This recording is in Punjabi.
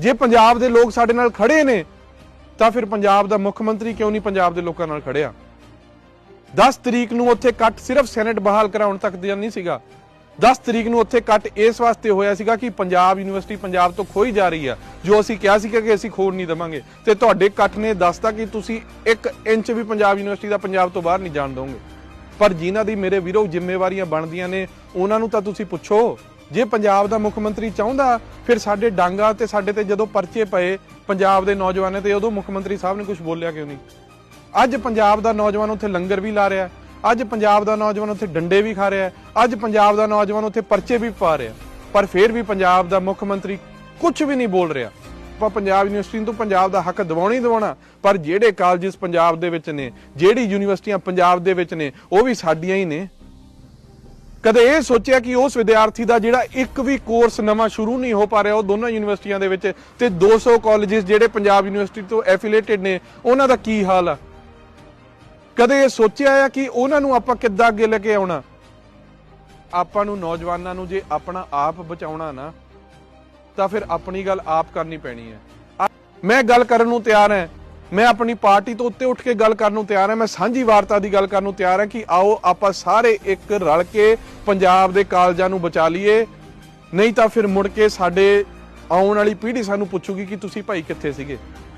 ਜੇ ਪੰਜਾਬ ਦੇ ਲੋਕ ਸਾਡੇ ਨਾਲ ਖੜੇ ਨੇ, ਤਾਂ ਫਿਰ ਪੰਜਾਬ ਦਾ ਮੁੱਖ ਮੰਤਰੀ ਕਿਉਂ ਨਹੀਂ ਪੰਜਾਬ ਦੇ ਲੋਕਾਂ ਨਾਲ ਖੜਿਆ? 10 ਤਰੀਕ ਨੂੰ ਉੱਥੇ ਕੱਟ ਸਿਰਫ ਸੈਨੇਟ ਬਹਾਲ ਕਰਾਉਣ ਤੱਕ ਦਾ ਨਹੀਂ ਸੀਗਾ। 10 ਤਰੀਕ ਨੂੰ ਉੱਥੇ ਕੱਟ ਇਸ ਵਾਸਤੇ ਹੋਇਆ ਸੀਗਾ ਕਿ ਪੰਜਾਬ ਯੂਨੀਵਰਸਿਟੀ ਪੰਜਾਬ ਤੋਂ ਖੋਈ ਜਾ ਰਹੀ ਆ, ਜੋ ਅਸੀਂ ਕਿਹਾ ਸੀ ਕਿ ਅਸੀਂ ਖੋਣ ਨਹੀਂ ਦਵਾਂਗੇ। ਤੇ ਤੁਹਾਡੇ ਕੱਟ ਨੇ ਦੱਸਤਾ ਕਿ ਤੁਸੀਂ 1 ਇੰਚ ਵੀ ਪੰਜਾਬ ਯੂਨੀਵਰਸਿਟੀ ਦਾ ਪੰਜਾਬ ਤੋਂ ਬਾਹਰ ਨਹੀਂ ਜਾਣ ਦੋਗੇ। ਪਰ ਜਿਨ੍ਹਾਂ ਦੀ ਮੇਰੇ ਵੀਰੋ ਜ਼ਿੰਮੇਵਾਰੀਆਂ ਬਣਦੀਆਂ ਨੇ, ਉਹਨਾਂ ਨੂੰ ਤਾਂ ਤੁਸੀਂ ਪੁੱਛੋ। ਜੇ ਪੰਜਾਬ ਦਾ ਮੁੱਖ ਮੰਤਰੀ ਚਾਹੁੰਦਾ, ਫਿਰ ਸਾਡੇ ਡਾਂਗਾ ਤੇ ਸਾਡੇ ਤੇ ਜਦੋਂ ਪਰਚੇ ਪਏ ਪੰਜਾਬ ਦੇ ਨੌਜਵਾਨਾਂ ਤੇ, ਉਦੋਂ ਮੁੱਖ ਮੰਤਰੀ ਸਾਹਿਬ ਨੇ ਕੁਝ ਬੋਲਿਆ ਕਿਉਂ ਨਹੀਂ? ਅੱਜ ਪੰਜਾਬ ਦਾ ਨੌਜਵਾਨ ਉੱਥੇ ਲੰਗਰ ਵੀ ਲਾ ਰਿਹਾ, ਅੱਜ ਪੰਜਾਬ ਦਾ ਨੌਜਵਾਨ ਉੱਥੇ ਡੰਡੇ ਵੀ ਖਾ ਰਿਹਾ, ਅੱਜ ਪੰਜਾਬ ਦਾ ਨੌਜਵਾਨ ਉੱਥੇ ਪਰਚੇ ਵੀ ਪਾ ਰਿਹਾ, ਪਰ ਫਿਰ ਵੀ ਪੰਜਾਬ ਦਾ ਮੁੱਖ ਮੰਤਰੀ ਕੁਝ ਵੀ ਨਹੀਂ ਬੋਲ ਰਿਹਾ। ਆਪਾਂ ਪੰਜਾਬ ਯੂਨੀਵਰਸਿਟੀ ਨੂੰ ਪੰਜਾਬ ਦਾ ਹੱਕ ਦਿਵਾਉਣਾ ਹੀ ਦਿਵਾਉਣਾ, ਪਰ ਜਿਹੜੇ ਕਾਲਜਸ ਪੰਜਾਬ ਦੇ ਵਿੱਚ ਨੇ, ਜਿਹੜੀ ਯੂਨੀਵਰਸਿਟੀਆਂ ਪੰਜਾਬ ਦੇ ਵਿੱਚ ਨੇ, ਉਹ ਵੀ ਸਾਡੀਆਂ ਹੀ ਨੇ। ਕਦੇ ਇਹ ਸੋਚਿਆ ਕਿ ਉਸ ਵਿਦਿਆਰਥੀ ਦਾ ਜਿਹੜਾ ਇੱਕ ਵੀ ਕੋਰਸ ਨਵਾਂ ਸ਼ੁਰੂ ਨਹੀਂ ਹੋ ਪਾ ਰਿਹਾ, ਉਹ ਦੋਨਾਂ ਯੂਨੀਵਰਸਿਟੀਆਂ ਦੇ ਵਿੱਚ ਤੇ 200 ਕਾਲਜਸ ਜਿਹੜੇ ਪੰਜਾਬ ਯੂਨੀਵਰਸਿਟੀ ਤੋਂ ਐਫੀਲੀਏਟਡ ਨੇ, ਉਹਨਾਂ ਦਾ ਕੀ ਹਾਲ ਆ? ਕਦੇ ਇਹ ਸੋਚਿਆ ਆ ਕਿ ਉਹਨਾਂ ਨੂੰ ਆਪਾਂ ਕਿੱਦਾਂ ਅੱਗੇ ਲੈ ਕੇ ਆਉਣਾ? ਆਪਾਂ ਨੂੰ ਨੌਜਵਾਨਾਂ ਨੂੰ ਜੇ ਆਪਣਾ ਆਪ ਬਚਾਉਣਾ ਨਾ, ਤਾਂ ਫਿਰ ਆਪਣੀ ਗੱਲ ਆਪ ਕਰਨੀ ਪੈਣੀ ਹੈ। ਮੈਂ ਗੱਲ ਕਰਨ ਨੂੰ ਤਿਆਰ ਹਾਂ। ਮੈਂ ਆਪਣੀ ਪਾਰਟੀ ਤੋਂ ਉੱਤੇ ਉੱਠ ਕੇ ਗੱਲ ਕਰਨ ਨੂੰ ਤਿਆਰ ਹਾਂ। ਮੈਂ ਸਾਂਝੀ ਵਾਰਤਾ ਦੀ ਗੱਲ ਕਰਨ ਨੂੰ ਤਿਆਰ ਹਾਂ ਕਿ ਆਓ ਆਪਾਂ ਸਾਰੇ ਇੱਕ ਰਲ ਕੇ ਪੰਜਾਬ ਦੇ ਕਾਲਜਾਂ ਨੂੰ ਬਚਾ ਲਈਏ। ਨਹੀਂ ਤਾਂ ਫਿਰ ਮੁੜ ਕੇ ਸਾਡੇ ਆਉਣ ਵਾਲੀ ਪੀੜ੍ਹੀ ਸਾਨੂੰ ਪੁੱਛੂਗੀ ਕਿ ਤੁਸੀਂ ਭਾਈ ਕਿੱਥੇ ਸੀਗੇ?